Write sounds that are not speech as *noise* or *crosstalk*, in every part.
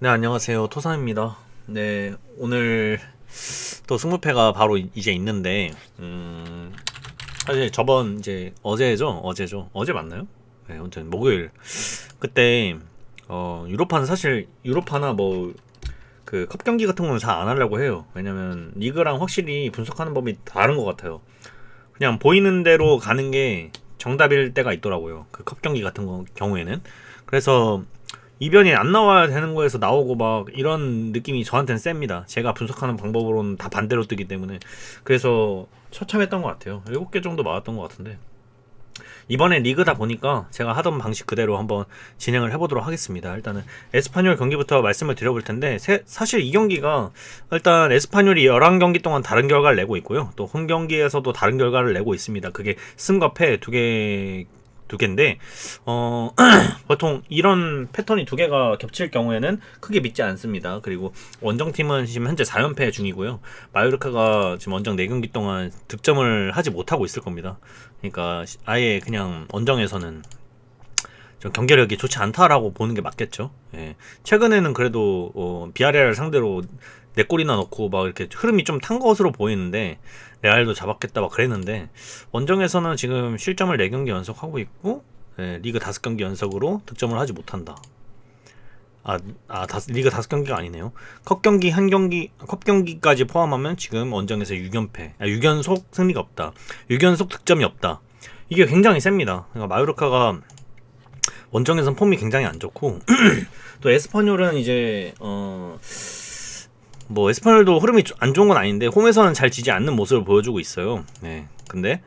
네, 안녕하세요. 토사입니다. 네, 오늘 또 승무패가 바로 이- 이제 있는데, 음, 사실 저번 이제 어제죠? 어제죠? 어제 맞나요? 네, 아무튼 목요일. 그때, 어, 유로파는 사실, 유로파나 뭐, 그 컵 경기 같은 거는 잘 안 하려고 해요. 왜냐면 리그랑 확실히 분석하는 법이 다른 것 같아요. 그냥 보이는 대로 가는 게 정답일 때가 있더라고요. 그 컵 경기 같은 거, 경우에는. 그래서 이변이 안 나와야 되는 거에서 나오고 막 이런 느낌이 저한테는 셉니다. 제가 분석하는 방법으로는 다 반대로 뜨기 때문에 그래서 처참했던 것 같아요. 7개 정도 맞았던 것 같은데 이번에 리그다 보니까 제가 하던 방식 그대로 한번 진행을 해보도록 하겠습니다. 일단은 에스파뇰 경기부터 말씀을 드려볼 텐데 세- 사실 이 경기가 일단 에스파뇰이 11경기 동안 다른 결과를 내고 있고요. 또 홈 경기에서도 다른 결과를 내고 있습니다. 그게 승과 패 두개 두 개인데 어 *clears throat* 보통 이런 패턴이 두 개가 겹칠 경우에는 크게 믿지 않습니다. 그리고 원정팀은 지금 현재 4연패 중이고요. 마요르카가 지금 원정 4경기 동안 득점을 하지 못하고 있을 겁니다. 그러니까 아예 그냥 원정에서는 좀 경기력이 좋지 않다라고 보는 게 맞겠죠. 예. 최근에는 그래도 어, 비아레알 상대로 네 골이나 넣고 막 이렇게 흐름이 좀 탄 것으로 보이는데 레알도 잡았겠다 막 그랬는데 원정에서는 지금 실점을 4경기 연속하고 있고 예, 리그 5경기 연속으로 득점을 하지 못한다. 아, 아 다섯, 리그 5경기가 아니네요. 컵 경기 한 경기 컵 경기까지 포함하면 지금 원정에서 6연패. 아, 6연속 승리가 없다. 6연속 득점이 없다. 이게 굉장히 셉니다. 그러니까 마요르카가 원정에선 폼이 굉장히 안 좋고 *clears throat* 또 에스파뇰은 이제 어 뭐 에스파뇰도 흐름이 좀안 좋은 건 아닌데 홈에서는 잘 지지 않는 모습을 보여주고 있어요. 네. 근데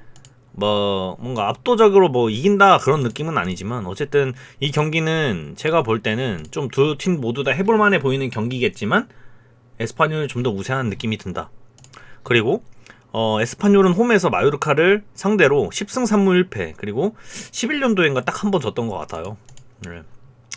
뭐 뭔가 압도적으로 뭐 이긴다 그런 느낌은 아니지만 어쨌든 이 경기는 제가 볼 때는 좀 두 팀 모두 다 해볼 만해 보이는 경기겠지만 에스파뇰이 좀 더 우세한 느낌이 든다. 그리고 어, 에스파뇰은 홈에서 마요르카를 상대로 10승 3무 1패 그리고 11년도인가 딱 한 번 졌던 것 같아요. 네.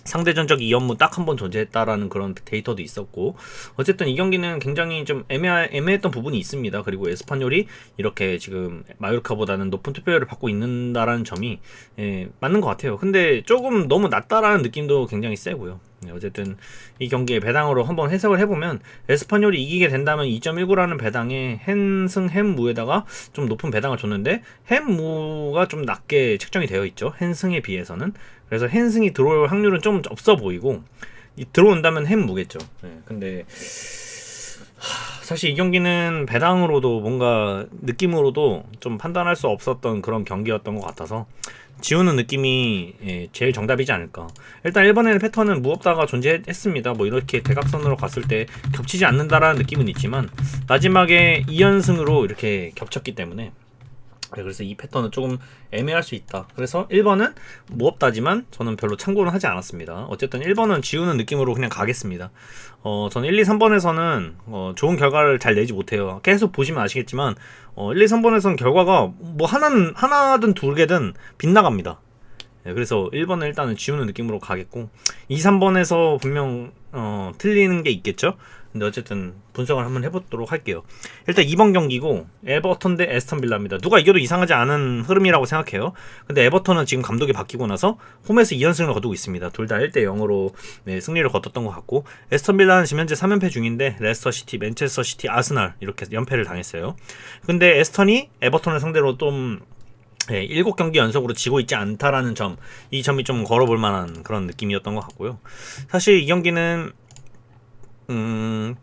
상대 전적 2연무 딱 한 번 존재했다라는 그런 데이터도 있었고 어쨌든 이 경기는 굉장히 좀 애매하, 애매했던 부분이 있습니다. 그리고 에스파뇰이 이렇게 지금 마요르카보다는 높은 투표율을 받고 있는다라는 점이 예, 맞는 것 같아요. 근데 조금 너무 낮다라는 느낌도 굉장히 세고요. 네, 어쨌든 이 경기의 배당으로 한번 해석을 해보면 에스파뇰이 이기게 된다면 2.19라는 배당에 헨승 헨무에다가 좀 높은 배당을 줬는데 헨무가 좀 낮게 책정이 되어 있죠. 헨승에 비해서는 그래서 헨승이 들어올 확률은 좀 없어 보이고 이 들어온다면 헨무겠죠. 네, 근데 하, 사실 이 경기는 배당으로도 뭔가 느낌으로도 좀 판단할 수 없었던 그런 경기였던 것 같아서 지우는 느낌이 예, 제일 정답이지 않을까. 일단 1번에는 패턴은 무없다가 존재했습니다. 뭐 이렇게 대각선으로 갔을 때 겹치지 않는다라는 느낌은 있지만 마지막에 2연승으로 이렇게 겹쳤기 때문에 네, 그래서 이 패턴은 조금 애매할 수 있다. 그래서 1번은 무없다지만 저는 별로 참고는 하지 않았습니다. 어쨌든 1번은 지우는 느낌으로 그냥 가겠습니다. 어, 저는 1, 2, 3번에서는 어, 좋은 결과를 잘 내지 못해요. 계속 보시면 아시겠지만 어, 1, 2, 3번에서는 결과가 뭐 하나는 하나든 두 개든 빗나갑니다. 네, 그래서 1번은 일단은 지우는 느낌으로 가겠고 2, 3번에서 분명 어, 틀리는 게 있겠죠. 근데 어쨌든 분석을 한번 해보도록 할게요. 일단 2번 경기고 에버턴 대 에스턴 빌라입니다. 누가 이겨도 이상하지 않은 흐름이라고 생각해요. 근데 에버턴은 지금 감독이 바뀌고 나서 홈에서 2연승을 거두고 있습니다. 둘 다 1대 0으로 네, 승리를 거뒀던 것 같고 에스턴 빌라는 지금 현재 3연패 중인데 레스터 시티, 맨체스터 시티, 아스날 이렇게 연패를 당했어요. 근데 에스턴이 에버턴을 상대로 좀 네, 7경기 연속으로 지고 있지 않다라는 점, 이 점이 좀 걸어볼 만한 그런 느낌이었던 것 같고요. 사실 이 경기는, 음,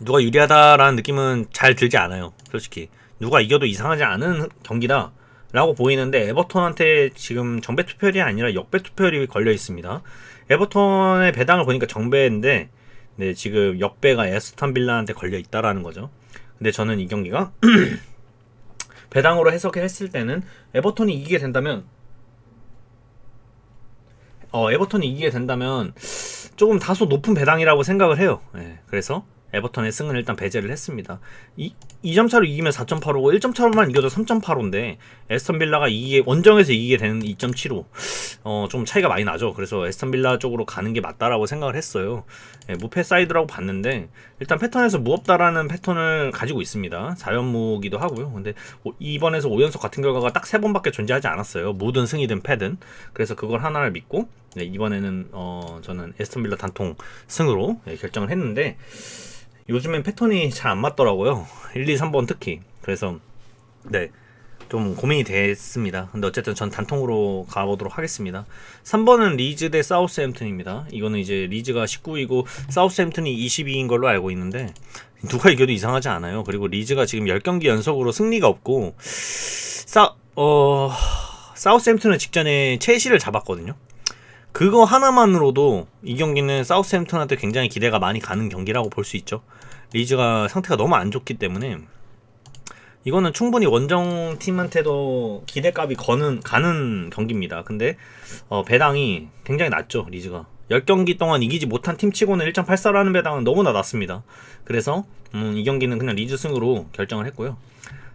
누가 유리하다라는 느낌은 잘 들지 않아요. 솔직히. 누가 이겨도 이상하지 않은 경기다. 라고 보이는데 에버턴한테 지금 정배 투표율이 아니라 역배 투표율이 걸려 있습니다. 에버턴의 배당을 보니까 정배인데 네, 지금 역배가 에스턴 빌라한테 걸려 있다라는 거죠. 근데 저는 이 경기가 *clears throat* 배당으로 해석했을 때는 에버턴이 이기게 된다면 어 에버턴이 이기게 된다면 조금 다소 높은 배당이라고 생각을 해요. 예, 그래서 에버턴의 승을 일단 배제를 했습니다. 이 2점 차로 이기면 4.85고 1점 차로만 이겨도 3.85인데 에스턴 빌라가 이기게 원정에서 이기게 되는 2.75. 어, 좀 차이가 많이 나죠. 그래서 에스턴 빌라 쪽으로 가는 게 맞다라고 생각을 했어요. 예, 무패 사이드라고 봤는데 일단 패턴에서 무없다라는 패턴을 가지고 있습니다. 4연무기도 하고요. 근데 오- 이번에서 5연속 같은 결과가 딱 3번밖에 존재하지 않았어요. 모든 승이든 패든. 그래서 그걸 하나를 믿고 네, 이번에는 어, 저는 에스턴 빌라 단통 승으로 네, 결정을 했는데 요즘엔 패턴이 잘 안 맞더라고요. 1, 2, 3번 특히. 그래서 네. 좀 고민이 됐습니다. 근데 어쨌든 전 단통으로 가보도록 하겠습니다. 3번은 리즈 대 사우스햄튼입니다. 이거는 이제 리즈가 19이고 사우스햄튼이 22인 걸로 알고 있는데 누가 이겨도 이상하지 않아요. 그리고 리즈가 지금 10경기 연속으로 승리가 없고 사, 어, 사우스햄튼은 직전에 첼시를 잡았거든요. 그거 하나만으로도 이 경기는 사우스햄튼한테 굉장히 기대가 많이 가는 경기라고 볼 수 있죠. 리즈가 상태가 너무 안 좋기 때문에 이거는 충분히 원정 팀한테도 기대값이 거는 가는 경기입니다. 근데 어, 배당이 굉장히 낮죠 리즈가 10경기 동안 이기지 못한 팀치고는 1.84라는 배당은 너무나 낮습니다. 그래서 음, 이 경기는 그냥 리즈 승으로 결정을 했고요.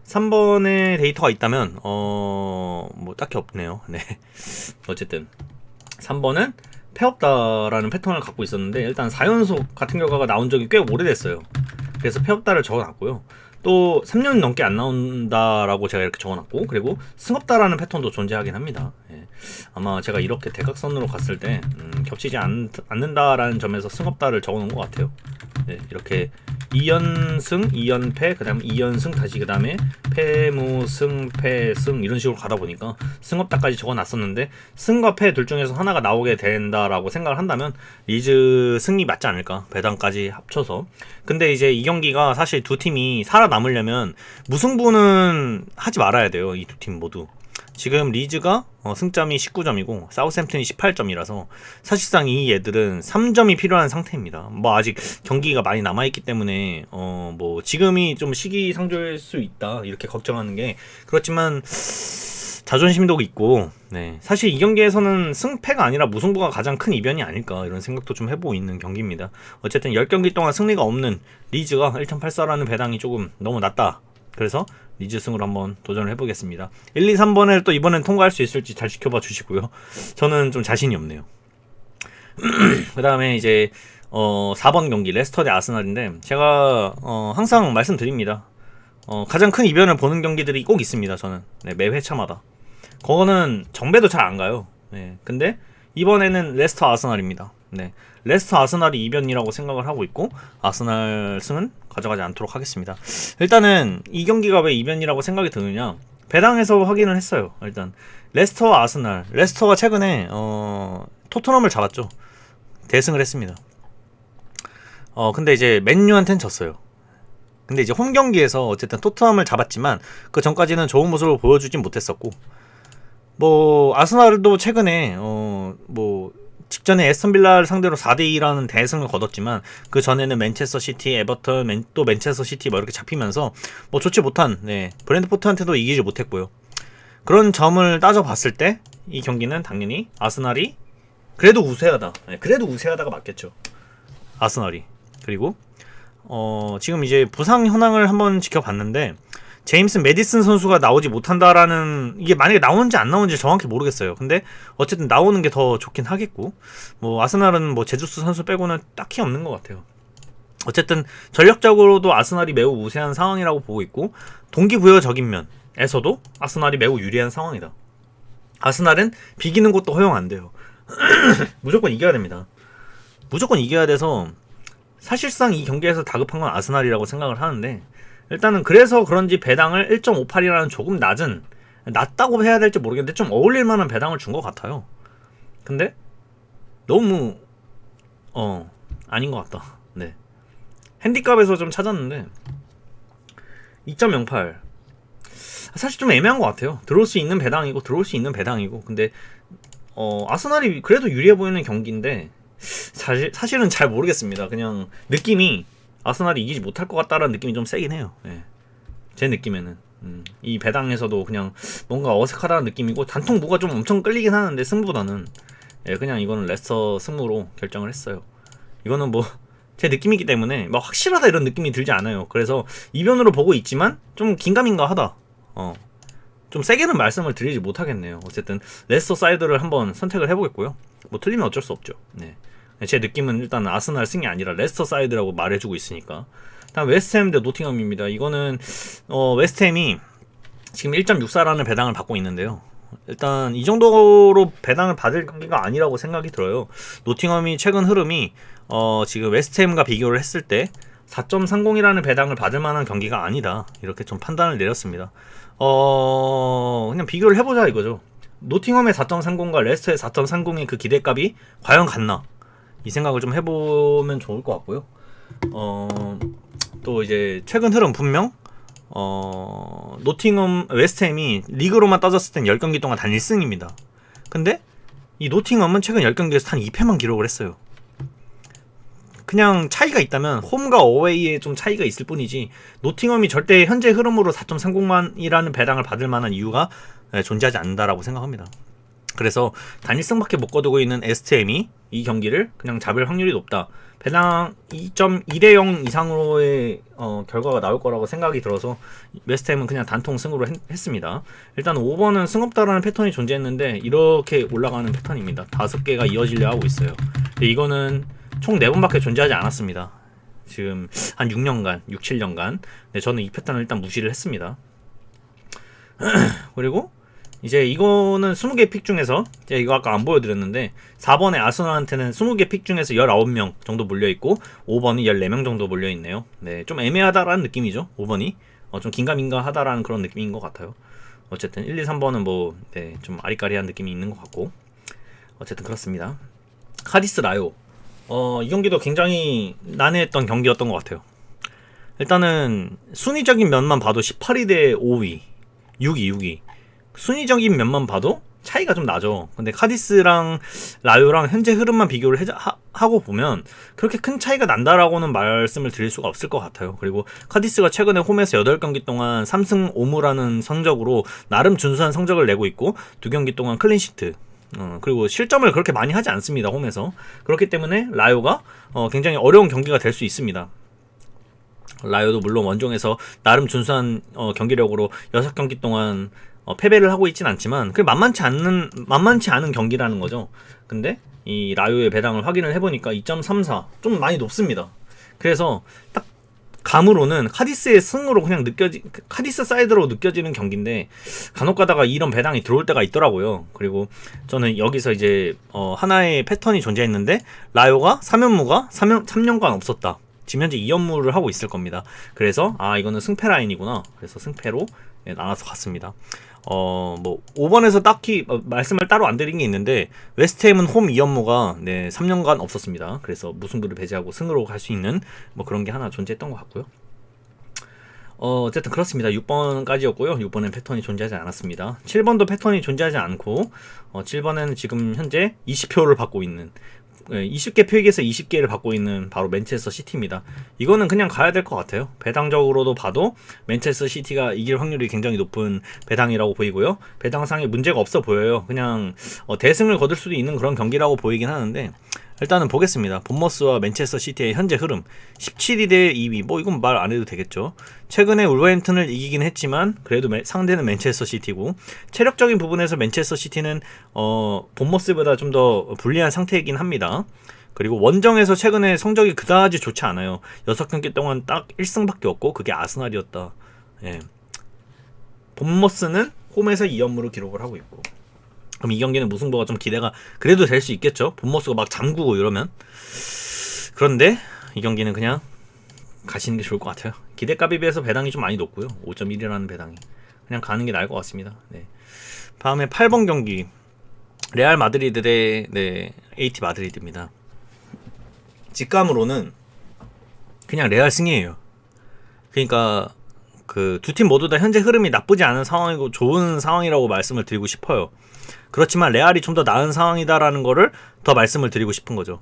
3번에 데이터가 있다면 어 뭐 딱히 없네요. *laughs* 네. 어쨌든 3번은 패없다라는 패턴을 갖고 있었는데 일단 4연속 같은 결과가 나온 적이 꽤 오래됐어요. 그래서 패없다를 적어놨고요. 또 3년 넘게 안 나온다라고 제가 이렇게 적어놨고 그리고 승없다라는 패턴도 존재하긴 합니다. 예. 아마 제가 이렇게 대각선으로 갔을 때 음, 겹치지 않, 않는다라는 점에서 승없다를 적어놓은 것 같아요. 예, 이렇게 2연승, 2연패, 그 다음 2연승, 다시 그 다음에 패무승, 패승 이런 식으로 가다 보니까 승업다까지 적어놨었는데 승과 패 둘 중에서 하나가 나오게 된다라고 생각을 한다면 리즈 승리 맞지 않을까 배당까지 합쳐서 근데 이제 이 경기가 사실 두 팀이 살아남으려면 무승부는 하지 말아야 돼요 이 두 팀 모두 지금 리즈가 어, 승점이 19점이고 사우샘튼이 18점이라서 사실상 이 애들은 3점이 필요한 상태입니다. 뭐 아직 경기가 많이 남아 있기 때문에 어 뭐 지금이 좀 시기상조일 수 있다 이렇게 걱정하는 게 그렇지만 자존심도 있고 네 사실 이 경기에서는 승패가 아니라 무승부가 가장 큰 이변이 아닐까 이런 생각도 좀 해보고 있는 경기입니다. 어쨌든 10경기 동안 승리가 없는 리즈가 1.84라는 배당이 조금 너무 낮다. 그래서 리즈 승으로 한번 도전을 해보겠습니다. 1, 2, 3번을 또 이번엔 통과할 수 있을지 잘 지켜봐 주시고요. 저는 좀 자신이 없네요. *clears throat* 그 다음에 이제 어 4번 경기 레스터 대 아스날인데 제가 어 항상 말씀드립니다. 어 가장 큰 이변을 보는 경기들이 꼭 있습니다. 저는 네, 매 회차마다. 그거는 정배도 잘 안 가요. 네, 근데 이번에는 레스터 아스날입니다. 네. 레스터 아스날이 이변이라고 생각을 하고 있고 아스날 승은 가져가지 않도록 하겠습니다. 일단은 이 경기가 왜 이변이라고 생각이 드느냐? 배당에서 확인을 했어요. 일단 레스터와 아스날. 레스터가 최근에 어 토트넘을 잡았죠. 대승을 했습니다. 어 근데 이제 맨유한테는 졌어요. 근데 이제 홈 경기에서 어쨌든 토트넘을 잡았지만 그 전까지는 좋은 모습을 보여주진 못했었고 뭐 아스날도 최근에 어뭐 직전에 에스턴 빌라를 상대로 4대 2라는 대승을 거뒀지만 그 전에는 맨체스터 시티, 에버턴, 맨, 또 맨체스터 시티 뭐 이렇게 잡히면서 뭐 좋지 못한 네, 브랜드포트한테도 이기지 못했고요. 그런 점을 따져봤을 때 이 경기는 당연히 아스날이 그래도 우세하다. 네, 그래도 우세하다가 맞겠죠. 아스날이 그리고 어, 지금 이제 부상 현황을 한번 지켜봤는데 제임스 메디슨 선수가 나오지 못한다라는 이게 만약에 나오는지 안 나오는지 정확히 모르겠어요. 근데 어쨌든 나오는 게 더 좋긴 하겠고 뭐 아스날은 뭐 제주스 선수 빼고는 딱히 없는 것 같아요. 어쨌든 전력적으로도 아스날이 매우 우세한 상황이라고 보고 있고 동기부여적인 면에서도 아스날이 매우 유리한 상황이다. 아스날은 비기는 것도 허용 안 돼요. *clears throat* 무조건 이겨야 됩니다. 무조건 이겨야 돼서 사실상 이 경기에서 다급한 건 아스날이라고 생각을 하는데 일단은 그래서 그런지 배당을 1.58이라는 조금 낮은 낮다고 해야 될지 모르겠는데 좀 어울릴 만한 배당을 준 것 같아요. 근데 너무 어 아닌 것 같다. 네 핸디값에서 좀 찾았는데 2.08 사실 좀 애매한 것 같아요. 들어올 수 있는 배당이고 들어올 수 있는 배당이고 근데 어 아스날이 그래도 유리해 보이는 경기인데 사실 사실은 잘 모르겠습니다. 그냥 느낌이 아스날이 이기지 못할 것 같다라는 느낌이 좀 세긴 해요. 예. 제 느낌에는 음, 이 배당에서도 그냥 뭔가 어색하다는 느낌이고 단통 무가 좀 엄청 끌리긴 하는데 승부보다는 예, 그냥 이거는 레스터 승무로 결정을 했어요. 이거는 뭐 *laughs* 제 느낌이기 때문에 막 확실하다 이런 느낌이 들지 않아요. 그래서 이변으로 보고 있지만 좀 긴가민가 하다. 어. 좀 세게는 말씀을 드리지 못하겠네요. 어쨌든 레스터 사이드를 한번 선택을 해보겠고요. 뭐 틀리면 어쩔 수 없죠. 네. 제 느낌은 일단 아스날 승이 아니라 레스터 사이드라고 말해주고 있으니까. 다음 웨스트햄 대 노팅엄입니다. 이거는 어, 웨스트햄이 지금 1.64라는 배당을 받고 있는데요. 일단 이 정도로 배당을 받을 경기가 아니라고 생각이 들어요. 노팅엄이 최근 흐름이 어, 지금 웨스트햄과 비교를 했을 때 4.30이라는 배당을 받을 만한 경기가 아니다. 이렇게 좀 판단을 내렸습니다. 어, 그냥 비교를 해보자 이거죠. 노팅엄의 4.30과 레스터의 4.30의 그 기대값이 과연 같나? 이 생각을 좀 해보면 좋을 것 같고요. 어, 또 이제 최근 흐름 분명 어, 노팅엄 웨스트햄이 리그로만 따졌을 땐 10경기 동안 단 1승입니다. 근데 이 노팅엄은 최근 10경기에서 단 2패만 기록을 했어요. 그냥 차이가 있다면 홈과 어웨이에 좀 차이가 있을 뿐이지 노팅엄이 절대 현재 흐름으로 4.30만이라는 배당을 받을 만한 이유가 네, 존재하지 않는다라고 생각합니다. 그래서 단일승밖에 못 거두고 있는 STM이 이 경기를 그냥 잡을 확률이 높다. 배당 2.1대 0 이상으로의 어, 결과가 나올 거라고 생각이 들어서 웨스트햄은 그냥 단통 승으로 했, 습니다 일단 5번은 승없다라는 패턴이 존재했는데 이렇게 올라가는 패턴입니다. 다섯 개가 이어지려 하고 있어요. 이거는 총 4번밖에 존재하지 않았습니다. 지금 한 6년간, 6, 7년간. 네, 저는 이 패턴을 일단 무시를 했습니다. *clears throat* 그리고 이제 이거는 20개 픽 중에서 제가 이거 아까 안 보여드렸는데 4번에 아스널한테는 20개 픽 중에서 19명 정도 몰려있고 5번이 14명 정도 몰려있네요. 네, 좀 애매하다라는 느낌이죠. 5번이. 어, 좀 긴가민가 하다라는 그런 느낌인 것 같아요. 어쨌든 1, 2, 3번은 뭐, 네, 좀 아리까리한 느낌이 있는 것 같고. 어쨌든 그렇습니다. 카디스 라요. 어, 이 경기도 굉장히 난해했던 경기였던 것 같아요. 일단은 순위적인 면만 봐도 18위 대 5위, 6위, 6위. 순위적인 면만 봐도 차이가 좀 나죠. 근데 카디스랑 라요랑 현재 흐름만 비교를 해, 하, 고 보면 그렇게 큰 차이가 난다라고는 말씀을 드릴 수가 없을 것 같아요. 그리고 카디스가 최근에 홈에서 8경기 동안 3승 5무라는 성적으로 나름 준수한 성적을 내고 있고 두 경기 동안 클린시트 어, 그리고 실점을 그렇게 많이 하지 않습니다 홈에서 그렇기 때문에 라요가 어, 굉장히 어려운 경기가 될 수 있습니다 라요도 물론 원종에서 나름 준수한 어, 경기력으로 6경기 동안 어, 패배를 하고 있진 않지만 그 만만치 않는 만만치 않은 경기라는 거죠 근데 이 라요의 배당을 확인을 해보니까 2.34 좀 많이 높습니다 그래서 딱 감으로는 카디스의 승으로 그냥 느껴지 카디스 사이드로 느껴지는 경기인데 간혹 가다가 이런 배당이 들어올 때가 있더라고요. 그리고 저는 여기서 이제 어 하나의 패턴이 존재했는데 라요가 3연무가 3년, 3년간 없었다. 지금 현재 2연무를 하고 있을 겁니다. 그래서 아 이거는 승패 라인이구나. 그래서 승패로 네, 나눠서 갔습니다. 어, 뭐, 5번에서 딱히 어, 말씀을 따로 안 드린 게 있는데, 웨스트햄은 홈 2연무가, 네, 3년간 없었습니다. 그래서 무승부를 배제하고 승으로 갈 수 있는, 뭐 그런 게 하나 존재했던 것 같고요. 어, 어쨌든 그렇습니다. 6번까지였고요. 6번엔 패턴이 존재하지 않았습니다. 7번도 패턴이 존재하지 않고, 어, 7번에는 지금 현재 20표를 받고 있는, 20개 표익에서 20개를 받고 있는 바로 맨체스터 시티입니다. 이거는 그냥 가야 될 것 같아요. 배당적으로도 봐도 맨체스터 시티가 이길 확률이 굉장히 높은 배당이라고 보이고요. 배당상에 문제가 없어 보여요. 그냥 어, 대승을 거둘 수도 있는 그런 경기라고 보이긴 하는데 일단은 보겠습니다. 본머스와 맨체스터 시티의 현재 흐름 17위 대 2위 뭐 이건 말 안 해도 되겠죠. 최근에 울버햄튼을 이기긴 했지만 그래도 상대는 맨체스터 시티고 체력적인 부분에서 맨체스터 시티는 어 본머스보다 좀 더 불리한 상태이긴 합니다. 그리고 원정에서 최근에 성적이 그다지 좋지 않아요. 6경기 동안 딱 1승밖에 없고 그게 아스날이었다. 예. 본머스는 홈에서 2연무로 기록을 하고 있고 그럼 이 경기는 무승부가 좀 기대가 그래도 될 수 있겠죠. 본머스가 막 잠그고 이러면. 그런데 이 경기는 그냥 가시는 게 좋을 것 같아요. 기대값에 비해서 배당이 좀 많이 높고요. 5.1이라는 배당이. 그냥 가는 게 나을 것 같습니다. 네. 다음에 8번 경기. 레알 마드리드 대 네, AT 마드리드입니다. 직감으로는 그냥 레알 승이에요. 그러니까 그 두 팀 모두 다 현재 흐름이 나쁘지 않은 상황이고 좋은 상황이라고 말씀을 드리고 싶어요. 그렇지만 레알이 좀 더 나은 상황이다라는 거를 더 말씀을 드리고 싶은 거죠.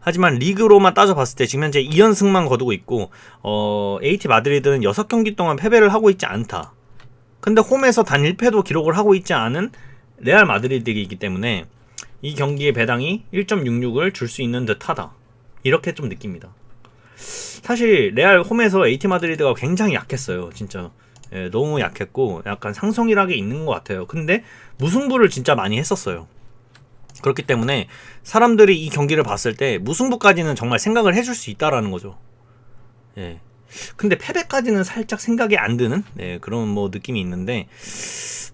하지만 리그로만 따져봤을 때 지금 현재 2연승만 거두고 있고 어, AT 마드리드는 6경기 동안 패배를 하고 있지 않다. 근데 홈에서 단 1패도 기록을 하고 있지 않은 레알 마드리드이기 때문에 이 경기의 배당이 1.66을 줄 수 있는 듯하다. 이렇게 좀 느낍니다. 사실 레알 홈에서 AT 마드리드가 굉장히 약했어요. 진짜 예, 너무 약했고 약간 상성이라게 있는 것 같아요. 근데 무승부를 진짜 많이 했었어요. 그렇기 때문에 사람들이 이 경기를 봤을 때 무승부까지는 정말 생각을 해줄 수 있다라는 거죠. 예. 근데 패배까지는 살짝 생각이 안 드는 네, 그런 뭐 느낌이 있는데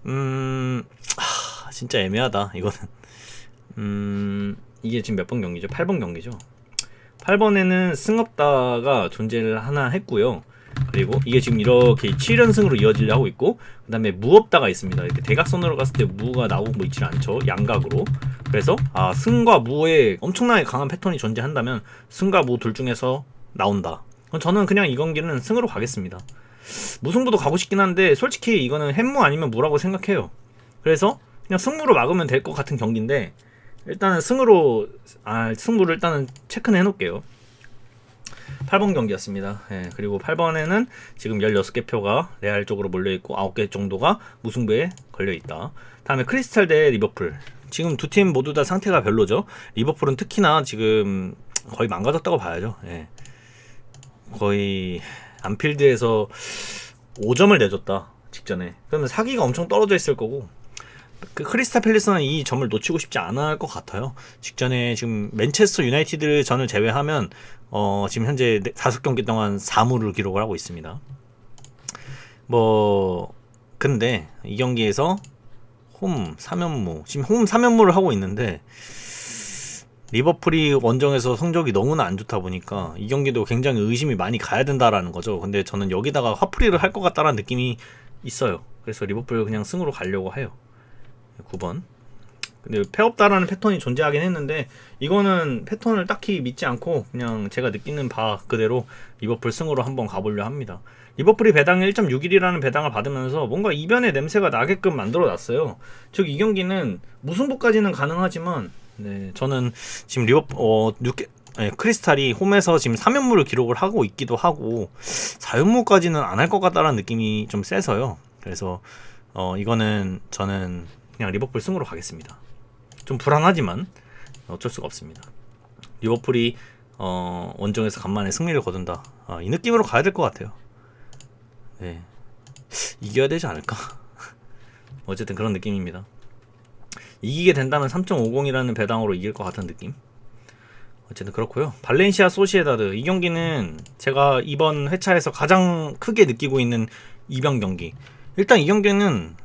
음 하... 진짜 애매하다 이거는 음 이게 지금 몇 번 경기죠 8번 경기죠 8번에는 승업다가 존재를 하나 했고요 그리고 이게 지금 이렇게 7연승으로 이어지려 하고 있고 그 다음에 무업다가 있습니다. 이렇게 대각선으로 갔을 때 무가 나오고 뭐 있질 않죠. 양각으로. 그래서 아 승과 무에 엄청나게 강한 패턴이 존재한다면 승과 무 둘 중에서 나온다. 저는 그냥 이 경기는 승으로 가겠습니다. 무승부도 가고 싶긴 한데 솔직히 이거는 햄무 아니면 무라고 생각해요. 그래서 그냥 승무로 막으면 될 것 같은 경기인데 일단은 승으로 아 승부를 일단은 체크는 해놓을게요 8번 경기였습니다. 예, 그리고 8번에는 지금 16개 표가 레알 쪽으로 몰려있고 9개 정도가 무승부에 걸려있다. 다음에 크리스탈 대 리버풀. 지금 두 팀 모두 다 상태가 별로죠. 리버풀은 특히나 지금 거의 망가졌다고 봐야죠. 예. 거의 안필드에서 5점을 내줬다. 직전에. 그러면 사기가 엄청 떨어져 있을 거고 그 크리스탈 팰리스는 이 점을 놓치고 싶지 할것 같아요. 직전에 지금 맨체스터 유나이티드 전을 제외하면 어, 지금 현재 네- 다섯 경기 동안 4무를 기록을 하고 있습니다. 뭐 근데 이 경기에서 홈 3연무 지금 홈 3연무를 하고 있는데 리버풀이 원정에서 성적이 너무나 안 좋다 보니까 이 경기도 굉장히 의심이 많이 가야 된다라는 거죠. 근데 저는 여기다가 화풀이를 할 것 같다라는 느낌이 있어요. 그래서 리버풀 그냥 승으로 가려고 해요. 9번. 근데 패없다라는 패턴이 존재하긴 했는데 이거는 패턴을 딱히 믿지 않고 그냥 제가 느끼는 바 그대로 리버풀 승으로 한번 가보려 합니다. 리버풀이 배당 1.61이라는 배당을 받으면서 뭔가 이변의 냄새가 나게끔 만들어 놨어요. 즉 이 경기는 무승부까지는 가능하지만 네, 저는 지금 리버 어 6개 네, 크리스탈이 홈에서 지금 3연무를 기록을 하고 있기도 하고 4연무까지는 안 할 것 같다라는 느낌이 좀 세서요. 그래서 어 이거는 저는 그냥 리버풀 승으로 가겠습니다. 좀 불안하지만 어쩔 수가 없습니다. 리버풀이 어, 원정에서 간만에 승리를 거둔다. 아, 이 느낌으로 가야 될 것 같아요. 네. 이겨야 되지 않을까? *laughs* 어쨌든 그런 느낌입니다. 이기게 된다면 3.50이라는 배당으로 이길 것 같은 느낌. 어쨌든 그렇고요. 발렌시아 소시에다드 이 경기는 제가 이번 회차에서 가장 크게 느끼고 있는 이변 경기. 일단 이 경기는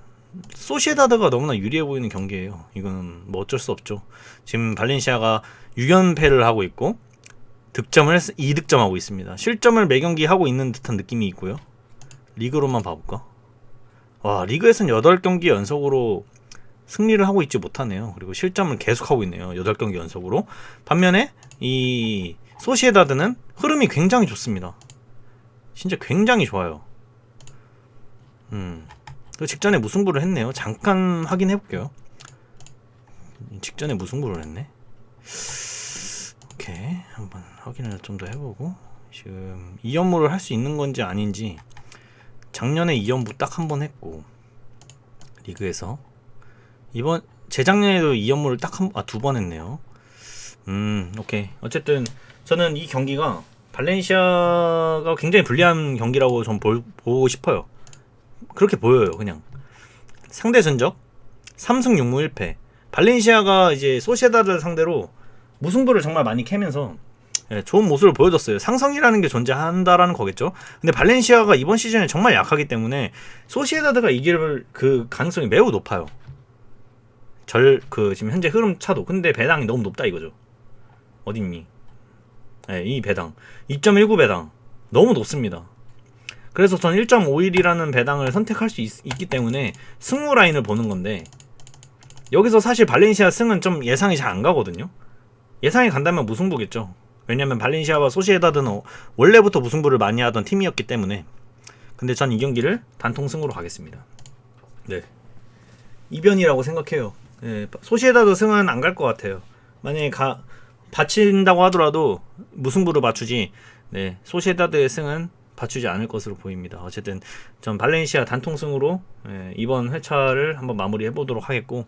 소시에다드가 너무나 유리해 보이는 경기예요. 이거는 뭐 어쩔 수 없죠. 지금 발렌시아가 6연패를 하고 있고 득점을 2득점하고 있습니다. 실점을 매 경기 하고 있는 듯한 느낌이 있고요. 리그로만 봐볼까? 와 리그에서는 8경기 연속으로 승리를 하고 있지 못하네요. 그리고 실점을 계속하고 있네요. 8경기 연속으로. 반면에 이 소시에다드는 흐름이 굉장히 좋습니다. 진짜 굉장히 좋아요. 음. 그 직전에 무승부를 했네요. 잠깐 확인해 볼게요. 직전에 무승부를 했네. 오케이 한번 확인을 좀 더 해보고 지금 2연무를 할 수 있는 건지 아닌지 작년에 2연무 딱 한 번 했고 리그에서 이번 재작년에도 2연무를 딱 한 아 두 번 했네요. 음 오케이 어쨌든 저는 이 경기가 발렌시아가 굉장히 불리한 경기라고 좀 볼- 보고 싶어요. 그렇게 보여요, 그냥. 상대 전적 3승 6무 1패. 발렌시아가 이제 소시에다드 상대로 무승부를 정말 많이 캐면서 예, 좋은 모습을 보여줬어요. 상성이라는 게 존재한다라는 거겠죠. 근데 발렌시아가 이번 시즌에 정말 약하기 때문에 소시에다드가 이길 그 가능성이 매우 높아요. 절 그 지금 현재 흐름 차도. 근데 배당이 너무 높다 이거죠. 어딨니? 예, 이 배당 2.19 배당 너무 높습니다. 그래서 전 1.51이라는 배당을 선택할 수 있, 기 때문에 승무 라인을 보는 건데 여기서 사실 발렌시아 승은 좀 예상이 잘 안 가거든요. 예상이 간다면 무승부겠죠. 왜냐면 발렌시아와 소시에다드는 어- 원래부터 무승부를 많이 하던 팀이었기 때문에 근데 전 이 경기를 단통 승으로 가겠습니다. 네. 이변이라고 생각해요. 예, 소시에다드 승은 안 갈 것 같아요. 만약에 가 바친다고 하더라도 무승부로 맞추지 네, 소시에다드의 승은 받추지 않을 것으로 보입니다. 어쨌든 전 발렌시아 단통승으로 예, 이번 회차를 한번 마무리해 보도록 하겠고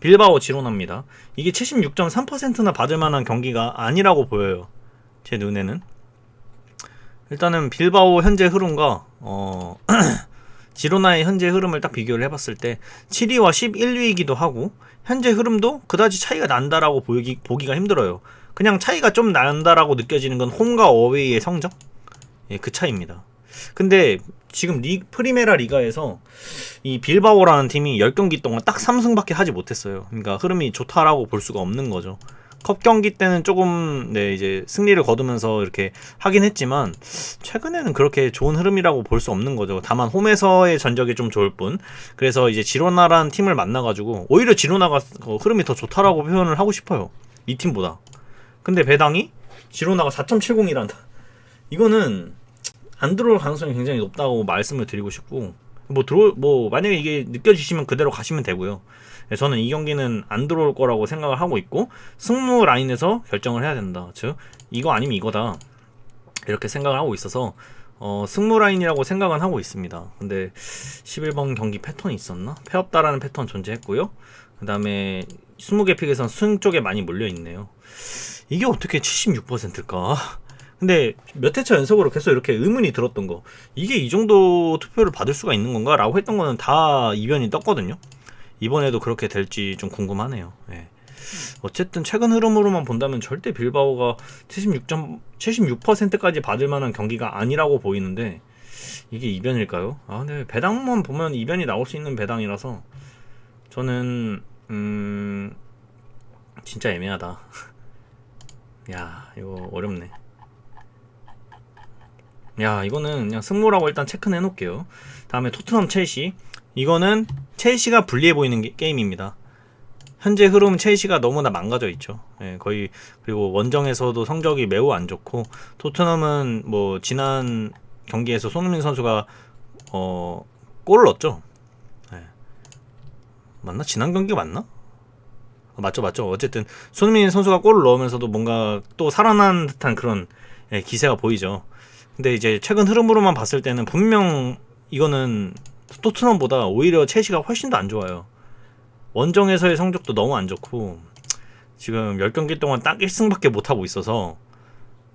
빌바오 지로나입니다. 이게 76.3%나 받을 만한 경기가 아니라고 보여요. 제 눈에는 일단은 빌바오 현재 흐름과 어 *clears throat* 지로나의 현재 흐름을 딱 비교를 해봤을 때 7위와 11위이기도 하고 현재 흐름도 그다지 차이가 난다라고 보기, 보기가 힘들어요. 그냥 차이가 좀 난다라고 느껴지는 건 홈과 어웨이의 성적 예, 그 차이입니다. 근데 지금 리, 프리메라 리가에서 이 빌바오라는 팀이 10경기 동안 딱 3승밖에 하지 못했어요. 그러니까 흐름이 좋다라고 볼 수가 없는 거죠. 컵 경기 때는 조금 네 이제 승리를 거두면서 이렇게 하긴 했지만 최근에는 그렇게 좋은 흐름이라고 볼 수 없는 거죠. 다만 홈에서의 전적이 좀 좋을 뿐. 그래서 이제 지로나라는 팀을 만나가지고 오히려 지로나가 어, 흐름이 더 좋다라고 표현을 하고 싶어요. 이 팀보다. 근데 배당이 지로나가 4.70이란다. 이거는 안 들어올 가능성이 굉장히 높다고 말씀을 드리고 싶고 뭐 들어 뭐 만약에 이게 느껴지시면 그대로 가시면 되고요. 네, 저는 이 경기는 안 들어올 거라고 생각을 하고 있고 승무 라인에서 결정을 해야 된다. 즉 이거 아니면 이거다. 이렇게 생각을 하고 있어서 어, 승무 라인이라고 생각은 하고 있습니다. 근데 11번 경기 패턴이 있었나? 패없다라는 패턴 존재했고요. 그 다음에 20개 픽에선 승 쪽에 많이 몰려 있네요. 이게 어떻게 76%일까? 근데 몇 회차 연속으로 계속 이렇게 의문이 들었던 거 이게 이 정도 투표를 받을 수가 있는 건가? 라고 했던 거는 다 이변이 떴거든요. 이번에도 그렇게 될지 좀 궁금하네요. 예. 어쨌든 최근 흐름으로만 본다면 절대 빌바오가 76점 76%까지 받을 만한 경기가 아니라고 보이는데 이게 이변일까요? 아 근데 배당만 보면 이변이 나올 수 있는 배당이라서 저는 음 진짜 애매하다. *laughs* 야 이거 어렵네. 야 이거는 그냥 승무라고 일단 체크는 해놓을게요. 다음에 토트넘 첼시 이거는 첼시가 불리해 보이는 게, 게임입니다. 현재 흐름 첼시가 너무나 망가져 있죠. 예, 거의 그리고 원정에서도 성적이 매우 안 좋고 토트넘은 뭐 지난 경기에서 손흥민 선수가 어 골을 넣었죠. 예. 맞나? 지난 경기 맞나? 아, 맞죠, 맞죠. 어쨌든 손흥민 선수가 골을 넣으면서도 뭔가 또 살아난 듯한 그런 예, 기세가 보이죠. 근데 이제 최근 흐름으로만 봤을 때는 분명 이거는 토트넘보다 오히려 첼시가 훨씬 더 안 좋아요. 원정에서의 성적도 너무 안 좋고 지금 10경기 동안 딱 1승밖에 못 하고 있어서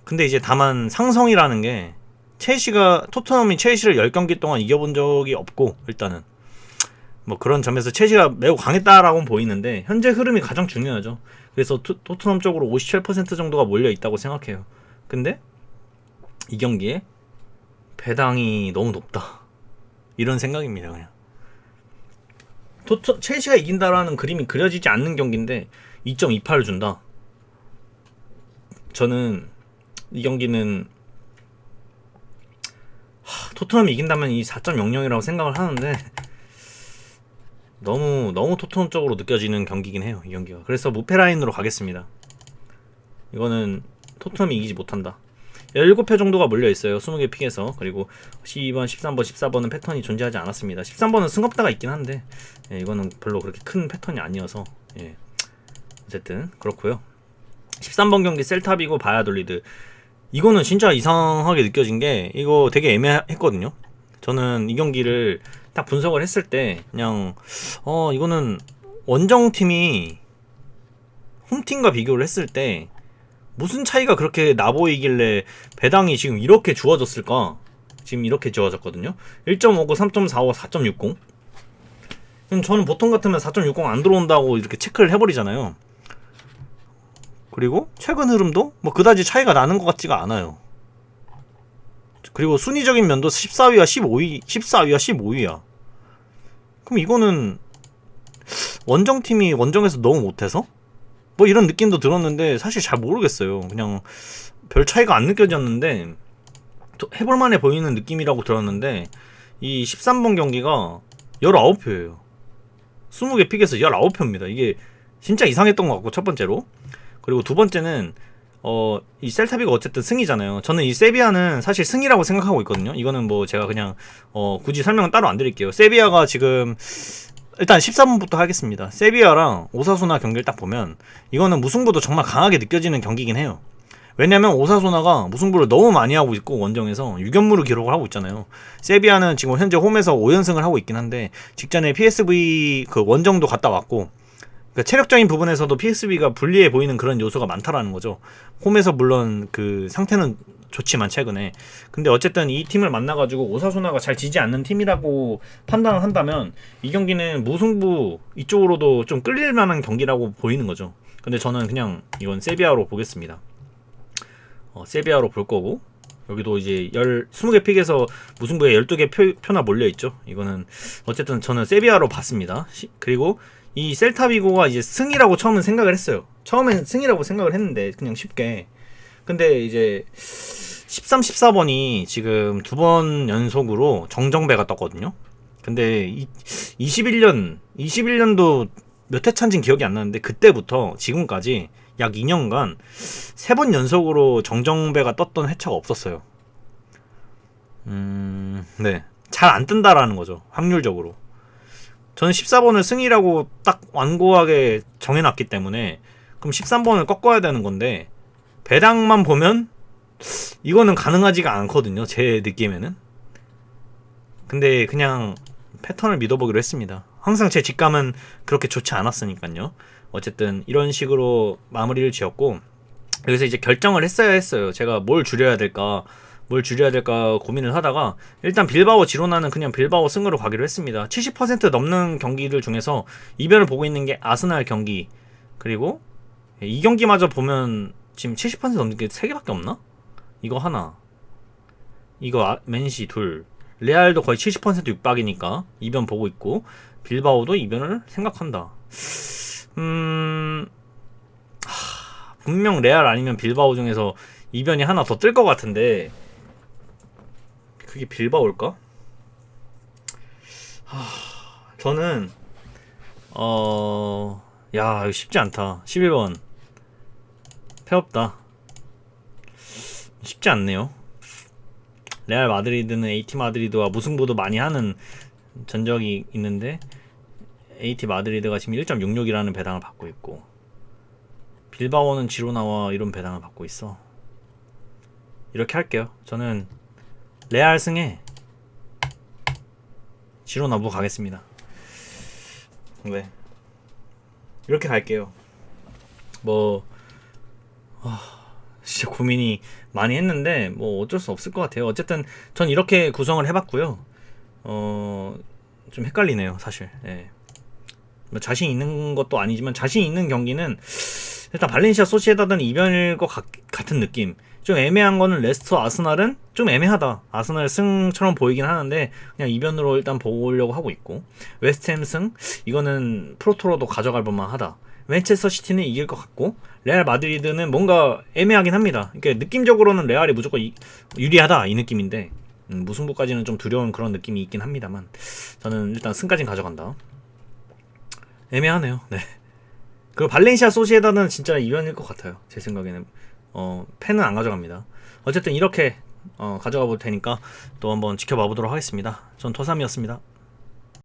근데 이제 다만 상성이라는 게 첼시가 토트넘이 첼시를 10경기 동안 이겨본 적이 없고 일단은 뭐 그런 점에서 첼시가 매우 강했다라고는 보이는데 현재 흐름이 가장 중요하죠. 그래서 토, 토트넘 쪽으로 57% 정도가 몰려 있다고 생각해요. 근데 이 경기에 배당이 너무 높다. 이런 생각입니다, 그냥. 토트, 첼시가 이긴다라는 그림이 그려지지 않는 경기인데 2.28을 준다. 저는 이 경기는 하, 토트넘이 이긴다면 이 4.00이라고 생각을 하는데 너무 너무 토트넘 쪽으로 느껴지는 경기긴 해요 이 경기가 그래서 무패 라인으로 가겠습니다 이거는 토트넘이 이기지 못한다 17표 정도가 몰려 있어요. 20개 픽에서. 그리고 12번, 13번, 14번은 패턴이 존재하지 않았습니다. 13번은 승업다가 있긴 한데 예, 이거는 별로 그렇게 큰 패턴이 아니어서 예. 어쨌든 그렇고요. 13번 경기 셀타비고 바야돌리드 이거는 진짜 이상하게 느껴진 게 이거 되게 애매했거든요. 저는 이 경기를 딱 분석을 했을 때 그냥 어 이거는 원정 팀이 홈팀과 비교를 했을 때 무슨 차이가 그렇게 나 보이길래 배당이 지금 이렇게 주어졌을까? 지금 이렇게 주어졌거든요. 1.59, 3.45, 4.60. 저는 보통 같으면 4.60 안 들어온다고 이렇게 체크를 해버리잖아요. 그리고 최근 흐름도 뭐 그다지 차이가 나는 것 같지가 않아요. 그리고 순위적인 면도 14위와 15위, 14위와 15위야. 그럼 이거는 원정팀이 원정에서 너무 못해서 뭐 이런 느낌도 들었는데 사실 잘 모르겠어요. 그냥 별 차이가 안 느껴졌는데 해볼만해 보이는 느낌이라고 들었는데 이 13번 경기가 19표예요. 20개 픽에서 19표입니다. 이게 진짜 이상했던 것 같고 첫 번째로 그리고 두 번째는 어, 이 셀타비가 어쨌든 승이잖아요. 저는 이 세비야는 사실 승이라고 생각하고 있거든요. 이거는 뭐 제가 그냥 어, 굳이 설명은 따로 안 드릴게요. 세비야가 지금 일단 13번부터 하겠습니다. 세비야랑 오사수나 경기를 딱 보면 이거는 무승부도 정말 강하게 느껴지는 경기긴 해요. 왜냐면 오사소나가 무승부를 너무 많이 하고 있고 원정에서 6연무를 기록을 하고 있잖아요. 세비야는 지금 현재 홈에서 5연승을 하고 있긴 한데 직전에 PSV 그 원정도 갔다 왔고 그러니까 체력적인 부분에서도 PSV가 불리해 보이는 그런 요소가 많다라는 거죠. 홈에서 물론 그 상태는 좋지만 최근에 근데 어쨌든 이 팀을 만나가지고 오사소나가 잘 지지 않는 팀이라고 판단을 한다면 이 경기는 무승부 이쪽으로도 좀 끌릴 만한 경기라고 보이는 거죠. 근데 저는 그냥 이건 세비야로 보겠습니다. 어, 세비야로 볼 거고 여기도 이제 열 20개 픽에서 무승부에 12개 표, 표나 몰려 있죠. 이거는 어쨌든 저는 세비야로 봤습니다. 시- 그리고 이 셀타비고가 이제 승이라고 처음엔 생각을 했어요. 처음엔 승이라고 생각을 했는데 그냥 쉽게. 근데 이제 13, 14번이 지금 두 번 연속으로 정정배가 떴거든요. 근데 이, 21년 21년도 몇회 찬진 기억이 안 나는데 그때부터 지금까지 약 2년간 세 번 연속으로 정정배가 떴던 회차가 없었어요. 음, 네. 잘 안 뜬다라는 거죠. 확률적으로. 저는 14번을 승이라고 딱 완고하게 정해놨기 때문에 그럼 13번을 꺾어야 되는 건데 배당만 보면 이거는 가능하지가 않거든요. 제 느낌에는. 근데 그냥 패턴을 믿어보기로 했습니다. 항상 제 직감은 그렇게 좋지 않았으니까요. 어쨌든 이런 식으로 마무리를 지었고 여기서 이제 결정을 했어야 했어요. 제가 뭘 줄여야 될까, 뭘 줄여야 될까 고민을 하다가 일단 빌바오 지로나는 그냥 빌바오 승으로 가기로 했습니다. 70% 넘는 경기들 중에서 이변을 보고 있는 게 아스날 경기 그리고 이 경기마저 보면 지금 70% 넘는 게 3개밖에 없나? 이거 하나 이거 아, 맨시 둘 레알도 거의 70% 육박이니까 이변 보고 있고 빌바오도 이변을 생각한다. 음 하, 분명 레알 아니면 빌바오 중에서 이변이 하나 더 뜰 것 같은데 그게 빌바오일까? 하, 저는 어... 야 이거 쉽지 않다 11번 패없다 쉽지 않네요 레알 마드리드는 AT 마드리드와 무승부도 많이 하는 전적이 있는데 AT 마드리드가 지금 1.66이라는 배당을 받고 있고 빌바오는 지로나와 이런 배당을 받고 있어. 이렇게 할게요. 저는 레알 승에 지로나 무 가겠습니다. 네. 이렇게 갈게요. 뭐 아, 진짜 고민이 많이 했는데 뭐 어쩔 수 없을 것 같아요. 어쨌든 전 이렇게 구성을 해봤고요. 어, 좀 헷갈리네요, 사실. 예. 뭐 자신 있는 것도 아니지만 자신 있는 경기는 일단 발렌시아 소시에다드는 이변일 것 같, 같은 느낌. 좀 애매한 거는 레스터 아스날은 좀 애매하다. 아스날 승처럼 보이긴 하는데 그냥 이변으로 일단 보려고 하고 있고 웨스트햄 승 이거는 프로토로도 가져갈 법만하다. 맨체스터 시티는 이길 것 같고 레알 마드리드는 뭔가 애매하긴 합니다. 그러니까 느낌적으로는 레알이 무조건 이- 유리하다 이 느낌인데 음, 무승부까지는 좀 두려운 그런 느낌이 있긴 합니다만 저는 일단 승까지는 가져간다. 애매하네요. 네. 그리고 발렌시아 소시에다는 진짜 이변일 것 같아요. 제 생각에는 어 펜은 안 가져갑니다. 어쨌든 이렇게 어, 가져가 볼 테니까 또 한번 지켜봐 보도록 하겠습니다. 전 토삼이었습니다.